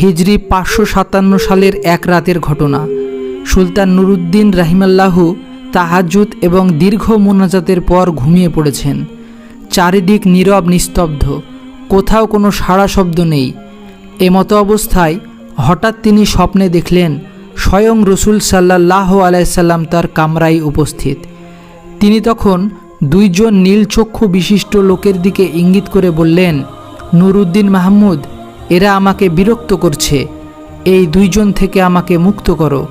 হিজরি পাঁচশো সাতান্ন সালের এক রাতের ঘটনা। সুলতান নুরুদ্দিন রাহিমাল্লাহু তাহাজুদ এবং দীর্ঘ মোনাজাতের পর ঘুমিয়ে পড়েছেন। চারিদিক নীরব নিস্তব্ধ, কোথাও কোনো সাড়া শব্দ নেই। এমতো অবস্থায় হঠাৎ তিনি স্বপ্নে দেখলেন, স্বয়ং রসুল সাল্লাহ আলাইসাল্লাম তার কামরায় উপস্থিত। তিনি তখন দুইজন নীলচক্ষু বিশিষ্ট লোকের দিকে ইঙ্গিত করে বললেন, নুরুদ্দিন মাহমুদ এরা আমাকে বিরক্ত করছে। এই দুইজন থেকে আমাকে মুক্ত করো।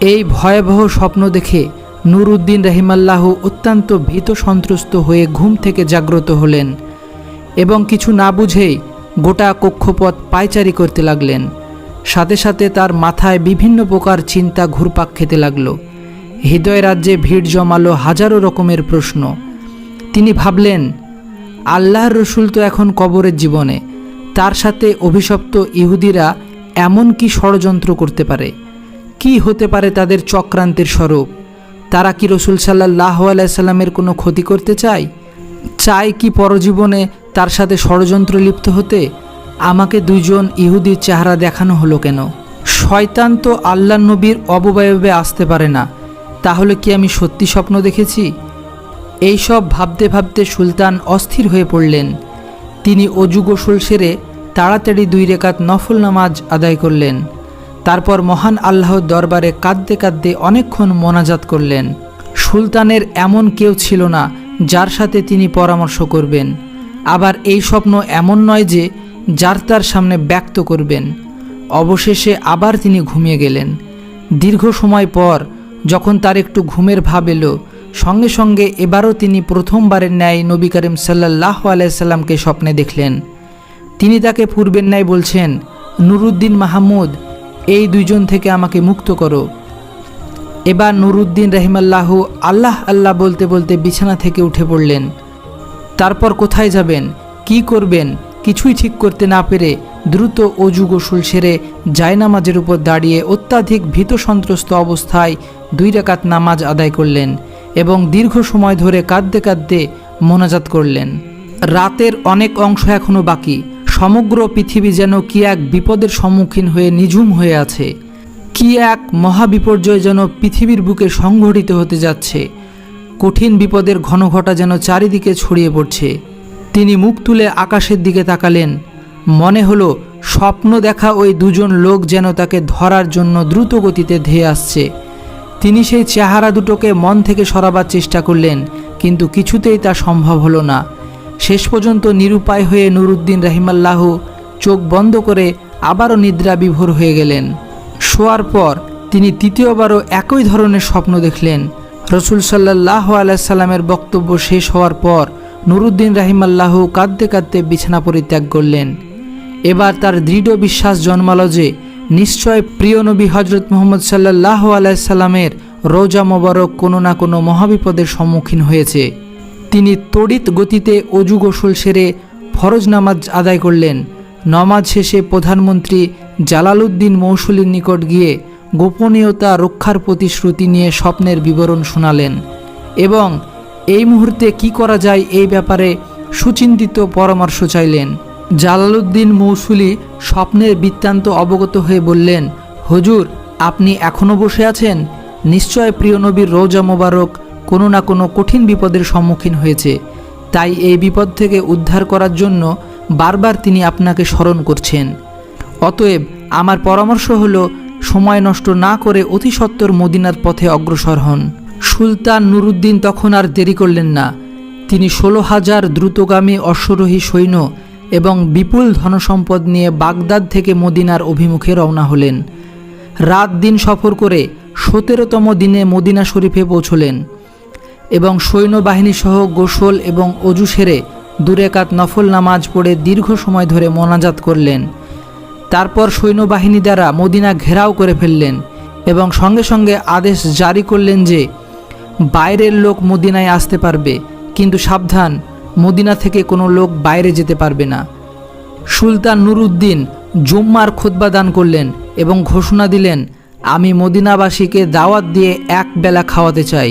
এই ভয়াবহ স্বপ্ন দেখে নুরুদ্দিন রহিমাল্লাহ অত্যন্ত ভীত সন্ত্রস্ত হয়ে ঘুম থেকে জাগ্রত হলেন এবং কিছু না বুঝেই গোটা কক্ষপথ পায়চারি করতে লাগলেন। সাথে সাথে তার মাথায় বিভিন্ন প্রকার চিন্তা ঘুরপাক খেতে লাগল। হৃদয় রাজ্যে ভিড় জমালো হাজারো রকমের প্রশ্ন। তিনি ভাবলেন, আল্লাহর রসুল তো এখন কবরের জীবনে। তার সাথে অভিশপ্ত ইহুদিরা এমন কি ষড়যন্ত্র করতে পারে? কি হতে পারে তাদের চক্রান্তের স্বরূপ? তারা কি রসুল সাল্লাহ আলাইসাল্লামের কোনো ক্ষতি করতে চায়? চায় কি পরজীবনে তার সাথে ষড়যন্ত্র লিপ্ত হতে? আমাকে দুইজন ইহুদির চেহারা দেখানো হলো কেন? শয়তান তো আল্লাহ নবীর অবয়বে আসতে পারে না। তাহলে কি আমি সত্যি স্বপ্ন দেখেছি? এইসব ভাবতে ভাবতে সুলতান অস্থির হয়ে পড়লেন। তিনি অজু গোসল সেরে তাড়াতাড়ি দুই রেখাত নফল নামাজ আদায় করলেন। তারপর মহান আল্লাহর দরবারে কাঁদতে কাঁদতে অনেকক্ষণ মোনাজাত করলেন। সুলতানের এমন কেউ ছিল না যার সাথে তিনি পরামর্শ করবেন। আবার এই স্বপ্ন এমন নয় যে যার তার সামনে ব্যক্ত করবেন। অবশেষে আবার তিনি ঘুমিয়ে গেলেন। দীর্ঘ সময় পর যখন তার একটু ঘুমের ভাব এলো, সঙ্গে সঙ্গে এবারও তিনি প্রথমবারের ন্যায় নবী করিম সাল্লাহ আলাইসাল্লামকে স্বপ্নে দেখলেন। তিনি তাকে পূর্বের ন্যায় বলছেন, নুরুদ্দিন মাহমুদ, এই দুইজন থেকে আমাকে মুক্ত করো। এবার নুরুদ্দিন রহিমাল্লাহ আল্লাহ আল্লাহ বলতে বলতে বিছানা থেকে উঠে পড়লেন। তারপর কোথায় যাবেন? কি করবেন? কিছুই ঠিক করতে না পেরে দ্রুত অজু গোসল সেরে জায়নামাজের উপর দাঁড়িয়ে অত্যাধিক ভীত সন্ত্রস্ত অবস্থায় দুই রেকাত নামাজ আদায় করলেন এবং দীর্ঘ সময় ধরে কাঁদতে কাঁদতে মোনাজাত করলেন। রাতের অনেক অংশ এখনও বাকি। সমগ্র পৃথিবী যেন কি এক বিপদের সম্মুখীন হয়ে নিঝুম হয়ে আছে, কি এক মহাবিপর্যয় যেন পৃথিবীর বুকে সংঘটিত হতে যাচ্ছে, কঠিন বিপদের ঘনঘটা যেন চারিদিকে ছড়িয়ে পড়ছে। তিনি মুখ তুলে আকাশের দিকে তাকালেন, মনে হলো স্বপ্ন দেখা ওই দুজন লোক যেন তাকে ধরার জন্য দ্রুত গতিতে ধেয়ে আসছে। তিনি সেই চেহারা দুটোকে মন থেকে সরাবার চেষ্টা করলেন, কিন্তু কিছুতেই তা সম্ভব হলো না। শেষ পর্যন্ত নিরুপায় হয়ে নুরুদ্দিন রাহিমাল্লাহ চোখ বন্ধ করে আবারও নিদ্রা বিভোর হয়ে গেলেন। শোয়ার পর তিনি তৃতীয়বারও একই ধরনের স্বপ্ন দেখলেন। রসুল সাল্লাহ আলাইসাল্লামের বক্তব্য শেষ হওয়ার পর নুরুদ্দিন রাহিমাল্লাহ কাঁদতে কাঁদতে বিছানা পরিত্যাগ করলেন। এবার তার দৃঢ় বিশ্বাস জন্মালো যে নিশ্চয় প্রিয় নবী হজরত মোহাম্মদ সাল্লাহ আলাইসাল্লামের রোজা মোবারক কোনো না কোনো মহাবিপদের সম্মুখীন হয়েছে। তিনি তড়িৎ গতিতে অজু গোসল সেরে ফরজ নামাজ আদায় করলেন। নমাজ শেষে প্রধানমন্ত্রী জালালউদ্দিন মৌসুলির নিকট গিয়ে গোপনীয়তা রক্ষার প্রতিশ্রুতি নিয়ে স্বপ্নের বিবরণ শোনালেন এবং এই মুহূর্তে কি করা যায় এই ব্যাপারে সুচিন্তিত পরামর্শ চাইলেন। জালালউদ্দিন মৌসুলি স্বপ্নের বৃত্তান্ত অবগত হয়ে বললেন, হুজুর, আপনি এখনও বসে আছেন? নিশ্চয় প্রিয় নবীর রোজা মোবারক কোনো না কোনো কঠিন বিপদের সম্মুখীন হয়েছে। তাই এই বিপদ থেকে উদ্ধার করার জন্য বারবার তিনি আপনাকে স্মরণ করছেন। অতএব আমার পরামর্শ হলো, সময় নষ্ট না করে অতি মদিনার পথে অগ্রসর হন। সুলতান নুরুদ্দিন তখন আর দেরি করলেন না। তিনি ষোলো হাজার দ্রুতগামী অশ্বরোহী সৈন্য এবং বিপুল ধনসম্পদ নিয়ে বাগদাদ থেকে মদিনার অভিমুখে রওনা হলেন। রাত দিন সফর করে সতেরোতম দিনে মদিনা শরীফে পৌঁছলেন। এবং সৈন্যবাহিনী সহ গোসল এবং অজু সেরে দুরেকাত নফল নামাজ পড়ে দীর্ঘ সময় ধরে মোনাজাত করলেন। তারপর সৈন্যবাহিনী দ্বারা মদিনা ঘেরাও করে ফেললেন এবং সঙ্গে সঙ্গে আদেশ জারি করলেন যে, বাইরের লোক মদিনায় আসতে পারবে, কিন্তু সাবধান, মদিনা থেকে কোনো লোক বাইরে যেতে পারবে না। সুলতান নুরুদ্দিন জুম্মার খোদবা দান করলেন এবং ঘোষণা দিলেন, আমি মদিনাবাসীকে দাওয়াত দিয়ে এক বেলা খাওয়াতে চাই।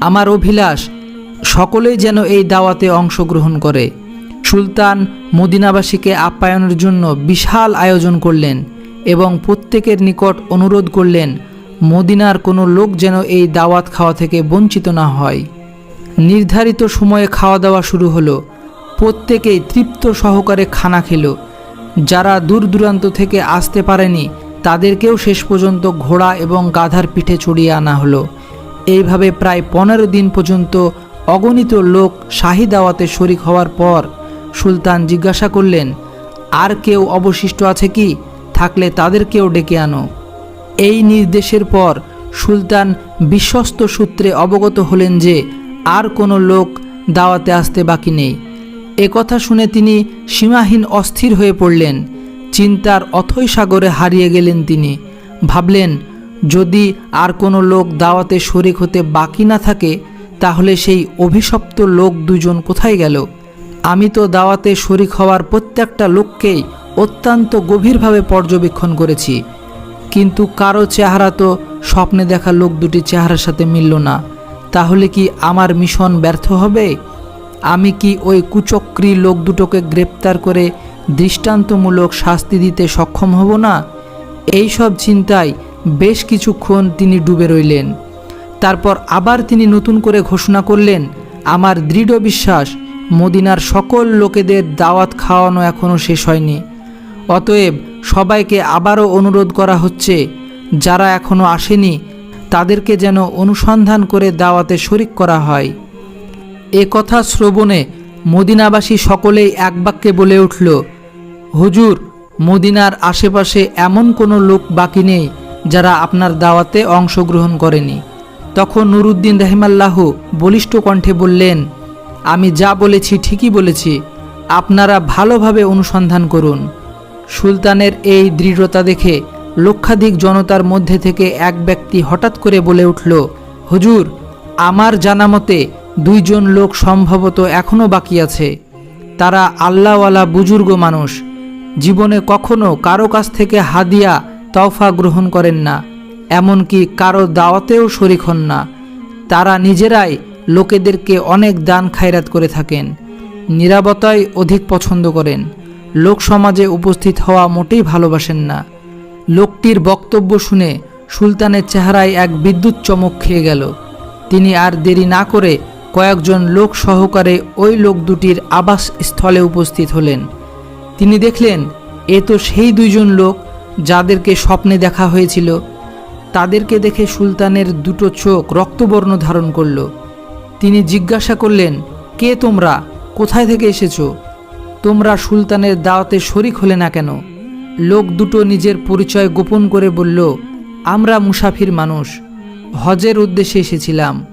আমার অভিলাষ, সকলেই যেন এই দাওয়াতে অংশগ্রহণ করে। সুলতান মদিনাবাসীকে আপ্যায়নের জন্য বিশাল আয়োজন করলেন এবং প্রত্যেকের নিকট অনুরোধ করলেন, মদিনার কোনো লোক যেন এই দাওয়াত খাওয়া থেকে বঞ্চিত না হয়। নির্ধারিত সময়ে খাওয়া দাওয়া শুরু হলো। প্রত্যেকেই তৃপ্ত সহকারে খানা খেলো। যারা দূর দূরান্ত থেকে আসতে পারেনি, তাদেরকেও শেষ পর্যন্ত ঘোড়া এবং গাধার পিঠে চড়িয়ে আনা হলো। এইভাবে প্রায় পনেরো দিন পর্যন্ত অগণিত লোক শাহী দাওয়াতে শরিক হওয়ার পর সুলতান জিজ্ঞাসা করলেন, আর কেউ অবশিষ্ট আছে কি? থাকলে তাদেরকেও ডেকে আনো। এই নির্দেশের পর সুলতান বিশ্বস্ত সূত্রে অবগত হলেন যে আর কোনো লোক দাওয়াতে আসতে বাকি নেই। এ কথা শুনে তিনি সীমাহীন অস্থির হয়ে পড়লেন। চিন্তার অথৈ সাগরে হারিয়ে গেলেন তিনি। ভাবলেন যদি আর কোনো লোক দাওয়াতে শরিক হতে বাকি না থাকে, তাহলে সেই অভিশপ্ত লোক দুজন কোথায় গেল? আমি তো দাওয়াতে শরিক হওয়ার প্রত্যেকটা লোককেই অত্যন্ত গভীরভাবে পর্যবেক্ষণ করেছি। কিন্তু কারও চেহারা তো স্বপ্নে দেখা লোক দুটি চেহারার সাথে মিলল না। তাহলে কি আমার মিশন ব্যর্থ হবে? আমি কি ওই কুচক্রী লোক দুটোকে গ্রেপ্তার করে দৃষ্টান্তমূলক শাস্তি দিতে সক্ষম হব না? এই সব চিন্তায় বেশ কিছুক্ষণ তিনি ডুবে রইলেন। তারপর আবার তিনি নতুন করে ঘোষণা করলেন, আমার দৃঢ় বিশ্বাস, মদিনার সকল লোকেদের দাওয়াত খাওয়ানো এখনও শেষ হয়নি। অতএব সবাইকে আবারও অনুরোধ করা হচ্ছে, যারা এখনও আসেনি, তাদেরকে যেন অনুসন্ধান করে দাওয়াতে শরিক করা হয়। এ কথা শ্রবণে মদিনাবাসী সকলেই এক বাক্যে বলে উঠল, হুজুর, মদিনার আশেপাশে এমন কোনো লোক বাকি নেই যারা আপনার দাওয়াতে অংশগ্রহণ করেনি। তখন নুরুদ্দিন রহিমাল্লাহ বলিষ্ঠ কণ্ঠে বললেন, আমি যা বলেছি ঠিকই বলেছি, আপনারা ভালোভাবে অনুসন্ধান করুন। সুলতানের এই দৃঢ়তা দেখে লক্ষাধিক জনতার মধ্যে থেকে এক ব্যক্তি হঠাৎ করে বলে উঠল, হুজুর, আমার জানা মতে দুইজন লোক সম্ভবত এখনও বাকি আছে। তারা আল্লাহওয়ালা বুজুর্গ মানুষ। জীবনে কখনো কারও কাছ থেকে হাদিয়া তওফা গ্রহণ করেন না, এমনকি কারও দাওয়াতেও শরিক হন না। তারা নিজেরাই লোকেদেরকে অনেক দান খায়রাত করে থাকেন, নিরাপত্তাই অধিক পছন্দ করেন। লোক সমাজে উপস্থিত হওয়া মোটেই ভালোবাসেন না। লোকটির বক্তব্য শুনে সুলতানের চেহারায় এক বিদ্যুৎ চমক খেয়ে গেল। তিনি আর দেরি না করে কয়েকজন লোক সহকারে ওই লোক দুটির আবাস স্থলে উপস্থিত হলেন। তিনি দেখলেন, এ তো সেই দুইজন লোক যাদেরকে স্বপ্নে দেখা হয়েছিল, তাদেরকে দেখে সুলতানের দুটো চোখ রক্তবর্ণ ধারণ করল। তিনি জিজ্ঞাসা করলেন, কে তোমরা? কোথায় থেকে এসেছ? তোমরা সুলতানের দাওয়াতে শরিক হলে না কেন? লোক দুটো নিজের পরিচয় গোপন করে বলল, আমরা মুসাফির মানুষ। হজের উদ্দেশ্যে এসেছিলাম।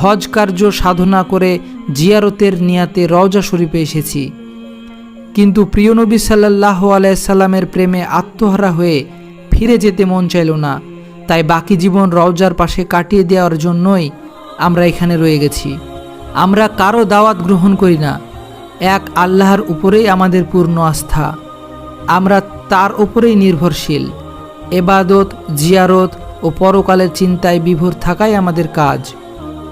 হজ কার্য সাধনা করে জিয়ারতের নিয়াতে রওজা শরীফে এসেছি। কিন্তু প্রিয় নবী সাল্লাহ আলাইসাল্লামের প্রেমে আত্মহারা হয়ে ফিরে যেতে মন চাইল না। তাই বাকি জীবন রওজার পাশে কাটিয়ে দেওয়ার জন্যই আমরা এখানে রয়ে গেছি। আমরা কারও দাওয়াত গ্রহণ করি না। এক আল্লাহর উপরেই আমাদের পূর্ণ আস্থা। আমরা তার উপরেই নির্ভরশীল। এবাদত, জিয়ারত ও পরকালের চিন্তায় বিভোর থাকাই আমাদের কাজ।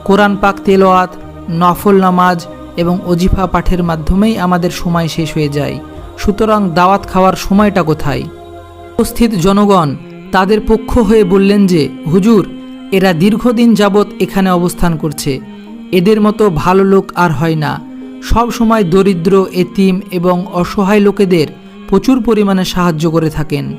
কোরআন পাক তেলোয়াত নফল নামাজ এবং অজিফা পাঠের মাধ্যমেই আমাদের সময় শেষ হয়ে যায়। সুতরাং দাওয়াত খাওয়ার সময়টা কোথায়? উপস্থিত জনগণ, তাদের পক্ষ হয়ে বললেন যে, হুজুর, এরা দীর্ঘদিন যাবৎ এখানে অবস্থান করছে। এদের মতো ভালো লোক আর হয় না। সব সময় দরিদ্র, এতিম এবং অসহায় লোকেদের প্রচুর পরিমাণে সাহায্য করে থাকেন।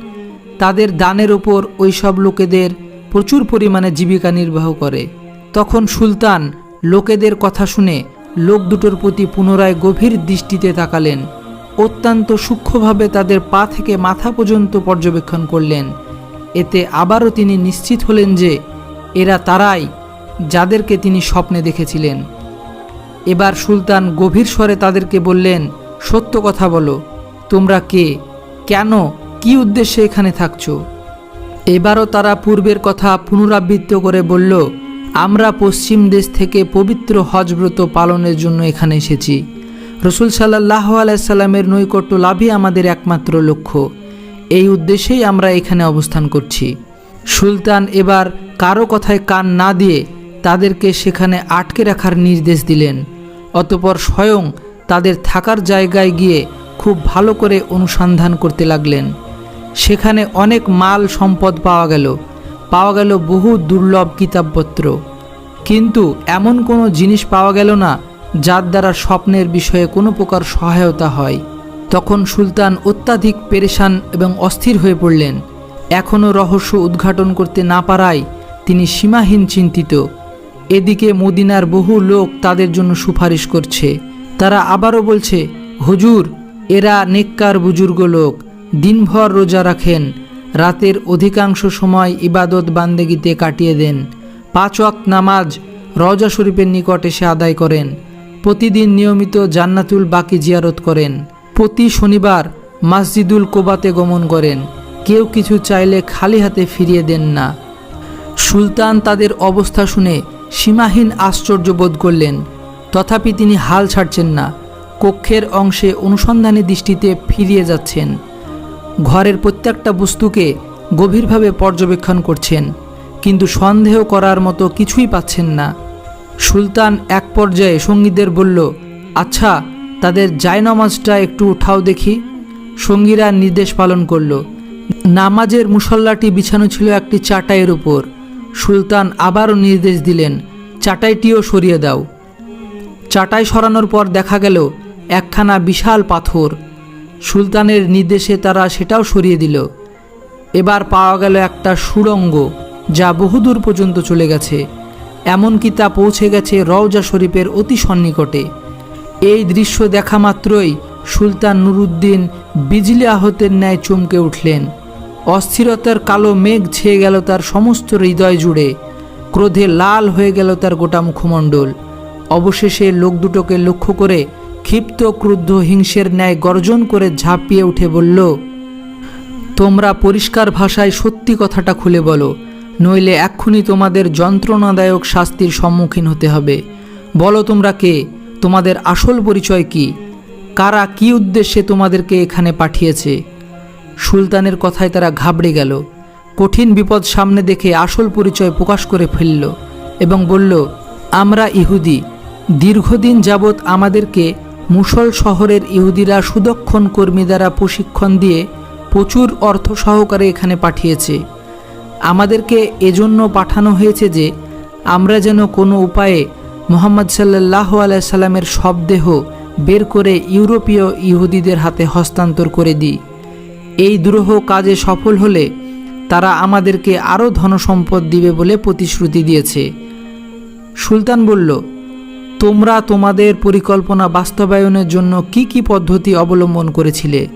তাদের দানের ওপর ওই সব লোকেদের প্রচুর পরিমাণে জীবিকা নির্বাহ করে। তখন সুলতান লোকেদের কথা শুনে লোক দুটোর প্রতি পুনরায় গভীর দৃষ্টিতে তাকালেন। অত্যন্ত সূক্ষ্মভাবে তাদের পা থেকে মাথা পর্যন্ত পর্যবেক্ষণ করলেন। এতে আবারও তিনি নিশ্চিত হলেন যে এরা তারাই যাদেরকে তিনি স্বপ্নে দেখেছিলেন। এবার সুলতান গভীর স্বরে তাদেরকে বললেন, সত্য কথা বলো, তোমরা কে? কেন? কি উদ্দেশ্যে এখানে থাকছো? এবারও তারা পূর্বের কথা পুনরাবৃত্ত করে বলল আমরা পশ্চিম দেশ থেকে পবিত্র হজব্রত পালনের জন্য এখানে এসেছি। রসুল সাল্লাহ আলাইসাল্লামের নৈকট্য লাভই আমাদের একমাত্র লক্ষ্য। এই উদ্দেশ্যেই আমরা এখানে অবস্থান করছি। সুলতান এবার কারও কথায় কান না দিয়ে তাদেরকে সেখানে আটকে রাখার নির্দেশ দিলেন। অতপর স্বয়ং তাদের থাকার জায়গায় গিয়ে খুব ভালো করে অনুসন্ধান করতে লাগলেন। সেখানে অনেক মাল সম্পদ পাওয়া গেল। পাওয়া গেল বহু দুর্লভ কিতাবপত্র। কিন্তু এমন কোনো জিনিস পাওয়া গেল না, যার দ্বারা স্বপ্নের বিষয়ে কোনো প্রকার সহায়তা হয়। তখন সুলতান অত্যাধিক পেরেশান এবং অস্থির হয়ে পড়লেন। এখনও রহস্য উদ্ঘাটন করতে না পারায় তিনি সীমাহীন চিন্তিত। এদিকে মদিনার বহু লোক তাদের জন্য সুপারিশ করছে। তারা আবারও বলছে, হুজুর, এরা নেককার বুজুর্গ লোক, দিনভর রোজা রাখেন রাতের অধিকাংশ সময় ইবাদত বান্দেগিতে কাটিয়ে দেন। পাঁচ ওয়াক্ত নামাজ রওজা শরীফের নিকট এসে আদায় করেন। প্রতিদিন নিয়মিত জান্নাতুল বাকি জিয়ারত করেন। প্রতি শনিবার মসজিদুল কোবাতে গমন করেন। কেউ কিছু চাইলে খালি হাতে ফিরিয়ে দেন না। সুলতান তাদের অবস্থা শুনে সীমাহীন আশ্চর্য বোধ করলেন। তথাপি তিনি হাল ছাড়ছেন না। কক্ষের অংশে অনুসন্ধানী দৃষ্টিতে ফিরিয়ে যাচ্ছেন। ঘরের প্রত্যেকটা বস্তুকে গভীরভাবে পর্যবেক্ষণ করছেন, কিন্তু সন্দেহ করার মতো কিছুই পাচ্ছেন না। সুলতান এক পর্যায়ে সঙ্গীদের বলল আচ্ছা তাদের জায়নামাজটা একটু উঠাও দেখি। সঙ্গীরা নির্দেশ পালন করল। নামাজের মুসল্লাটি বিছানো ছিল একটি চাটাইয়ের উপর। সুলতান আবারও নির্দেশ দিলেন, চাটাইটিও সরিয়ে দাও। চাটাই সরানোর পর দেখা গেল, একখানা বিশাল পাথর। সুলতানের নির্দেশে তারা সেটাও সরিয়ে দিল। এবার পাওয়া গেল একটা সুড়ঙ্গ, যা বহুদূর পর্যন্ত চলে গেছে। এমনকি তা পৌঁছে গেছে রওজা শরীফের অতি সন্নিকটে। এই দৃশ্য দেখা মাত্রই সুলতান নুরুদ্দিন বিজলি আহতের ন্যায় চমকে উঠলেন। অস্থিরতার কালো মেঘ ছেয়ে গেল তার সমস্ত হৃদয় জুড়ে। ক্রোধে লাল হয়ে গেল তার গোটা মুখমণ্ডল। অবশেষে লোক দুটোকে লক্ষ্য করে ক্ষিপ্ত, ক্রুদ্ধ হিংসের ন্যায় গর্জন করে ঝাঁপিয়ে উঠে বলল, তোমরা পরিষ্কার ভাষায় সত্যি কথাটা খুলে বলো, নইলে এক্ষুনি তোমাদের যন্ত্রণাদায়ক শাস্তির সম্মুখীন হতে হবে। বলো তোমরা কে? তোমাদের আসল পরিচয় কি? কারা কি উদ্দেশ্যে তোমাদেরকে এখানে পাঠিয়েছে? সুলতানের কথায় তারা ঘাবড়ে গেল। কঠিন বিপদ সামনে দেখে আসল পরিচয় প্রকাশ করে ফেলল এবং বলল, আমরা ইহুদি। দীর্ঘদিন যাবৎ আমাদেরকে মুসল শহরের ইহুদিরা সুদক্ষণ কর্মী দ্বারা প্রশিক্ষণ দিয়ে প্রচুর অর্থ সহকারে এখানে পাঠিয়েছে। আমাদেরকে এজন্য পাঠানো হয়েছে যে, আমরা যেন কোনো উপায়ে মোহাম্মদ সাল্লাহ আলাইসাল্লামের শবদেহ বের করে ইউরোপীয় ইহুদিদের হাতে হস্তান্তর করে দিই। এই দুরূহ কাজে সফল হলে তারা আমাদেরকে আরও ধনসম্পদ দিবে বলে প্রতিশ্রুতি দিয়েছে। সুলতান বলল তোমরা তোমাদের পরিকল্পনা বাস্তবায়নের জন্য কি কি পদ্ধতি অবলম্বন করেছিলে?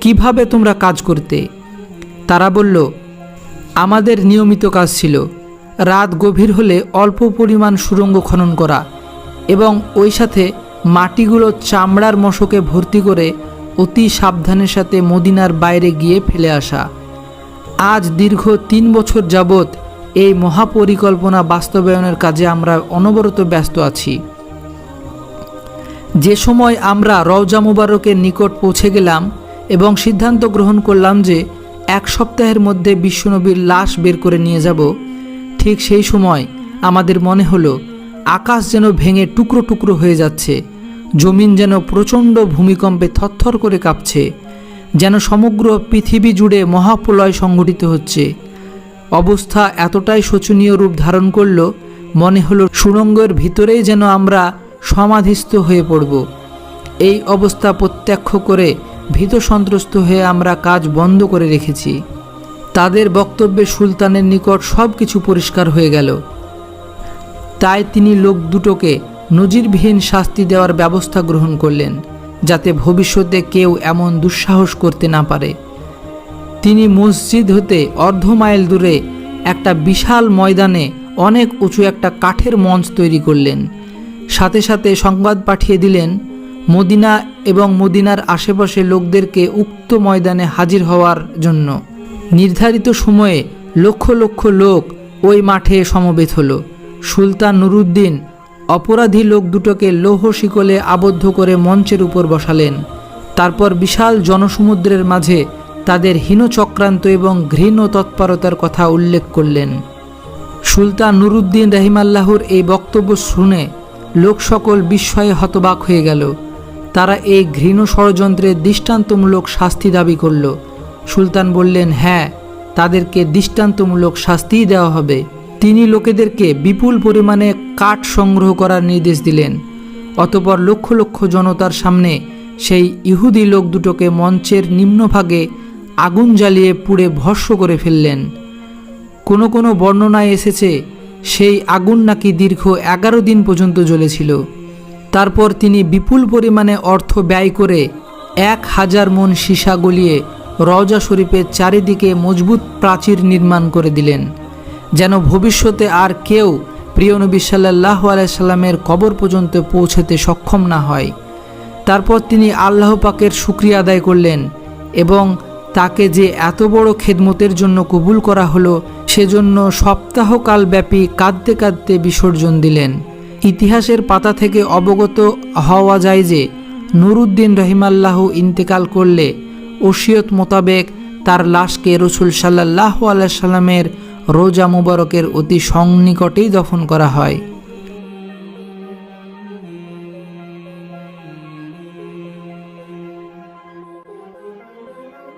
কীভাবে তোমরা কাজ করতে? তারা বলল, আমাদের নিয়মিত কাজ ছিল। রাত গভীর হলে অল্প পরিমাণ সুড়ঙ্গ খনন করা এবং ওই সাথে মাটিগুলো চামড়ার মশকে ভর্তি করে অতি সাবধানের সাথে মদিনার বাইরে গিয়ে ফেলে আসা। আজ দীর্ঘ তিন বছর যাবৎ এই মহাপরিকল্পনা বাস্তবায়নের কাজে আমরা অনবরত ব্যস্ত আছি। যে সময় আমরা রওজা মুবারকের নিকট পৌঁছে গেলাম এবং সিদ্ধান্ত গ্রহণ করলাম যে এক সপ্তাহের মধ্যে বিশ্বনবীর লাশ বের করে নিয়ে যাব, ঠিক সেই সময় আমাদের মনে হলো, আকাশ যেন ভেঙে টুকরো টুকরো হয়ে যাচ্ছে, জমিন যেন প্রচণ্ড ভূমিকম্পে থরথর করে কাঁপছে, যেন সমগ্র পৃথিবী জুড়ে মহাপ্রলয় সংঘটিত হচ্ছে। অবস্থা এতটাই শোচনীয় রূপ ধারণ করল, মনে হলো সুড়ঙ্গের ভিতরেই যেন আমরা সমাধিস্থ হয়ে পড়ব। এই অবস্থা প্রত্যক্ষ করে ভীত সন্ত্রস্ত হয়ে আমরা কাজ বন্ধ করে রেখেছি। তাদের বক্তব্যে সুলতানের নিকট সব কিছু পরিষ্কার হয়ে গেল। তাই তিনি লোক দুটোকে নজিরবিহীন শাস্তি দেওয়ার ব্যবস্থা গ্রহণ করলেন, যাতে ভবিষ্যতে কেউ এমন দুঃসাহস করতে না পারে। তিনি মসজিদ হতে অর্ধ মাইল দূরে একটা বিশাল ময়দানে অনেক উঁচু একটা কাঠের মঞ্চ তৈরি করলেন। সাথে সাথে সংবাদ পাঠিয়ে দিলেন, মদিনা এবং মদিনার আশেপাশে লোকদেরকে উক্ত ময়দানে হাজির হওয়ার জন্য। নির্ধারিত সময়ে লক্ষ লক্ষ লোক ওই মাঠে সমবেত হল। সুলতান নুরুদ্দিন অপরাধী লোক দুটোকে লৌহ শিকলে আবদ্ধ করে মঞ্চের উপর বসালেন। তারপর বিশাল জনসমুদ্রের মাঝে তাদের হীনচক্রান্ত এবং ঘৃণ তৎপরতার কথা উল্লেখ করলেন। সুলতান নুরুদ্দিন রাহিমাল্লাহর এই বক্তব্য শুনে লোক সকল বিস্ময়ে হতবাক হয়ে গেল। তারা এই ঘৃণ ষড়যন্ত্রের দৃষ্টান্তমূলক শাস্তি দাবি করল। সুলতান বললেন হ্যাঁ তাদেরকে দৃষ্টান্তমূলক শাস্তিই দেওয়া হবে। তিনি লোকেদেরকে বিপুল পরিমাণে কাঠ সংগ্রহ করার নির্দেশ দিলেন। অতপর লক্ষ লক্ষ জনতার সামনে সেই ইহুদি লোক দুটোকে মঞ্চের নিম্নভাগে আগুন জ্বালিয়ে পুড়ে ভস্ম করে ফেললেন। কোনো কোনো বর্ণনায় এসেছে সেই আগুন নাকি দীর্ঘ এগারো দিন পর্যন্ত জ্বলেছিল। তারপর তিনি বিপুল পরিমাণে অর্থ ব্যয় করে এক হাজার মন সীসা গলিয়ে রওজা শরীফের চারিদিকে মজবুত প্রাচীর নির্মাণ করে দিলেন, যেন ভবিষ্যতে আর কেউ প্রিয় নবী সাল্লাহ আলাইসাল্লামের কবর পর্যন্ত পৌঁছতে সক্ষম না হয়। তারপর তিনি আল্লাহ পাকের শুক্রিয়া আদায় করলেন এবং তাকে যে এত বড় খেদমতের জন্য কবুল করা হলো সেজন্য সপ্তাহকাল ব্যাপী কাঁদতে কাঁদতে বিসর্জন দিলেন। ইতিহাসের পাতা থেকে অবগত হওয়া যায় যে, নুরুদ্দিন রহিমাল্লাহ ইন্তেকাল করলে ওসিয়ত মোতাবেক তার লাশকে রসুল সাল্লাহ আল্লাহ সাল্লামের রোজা মুবারকের অতি সংনিকটেই দফন করা হয়।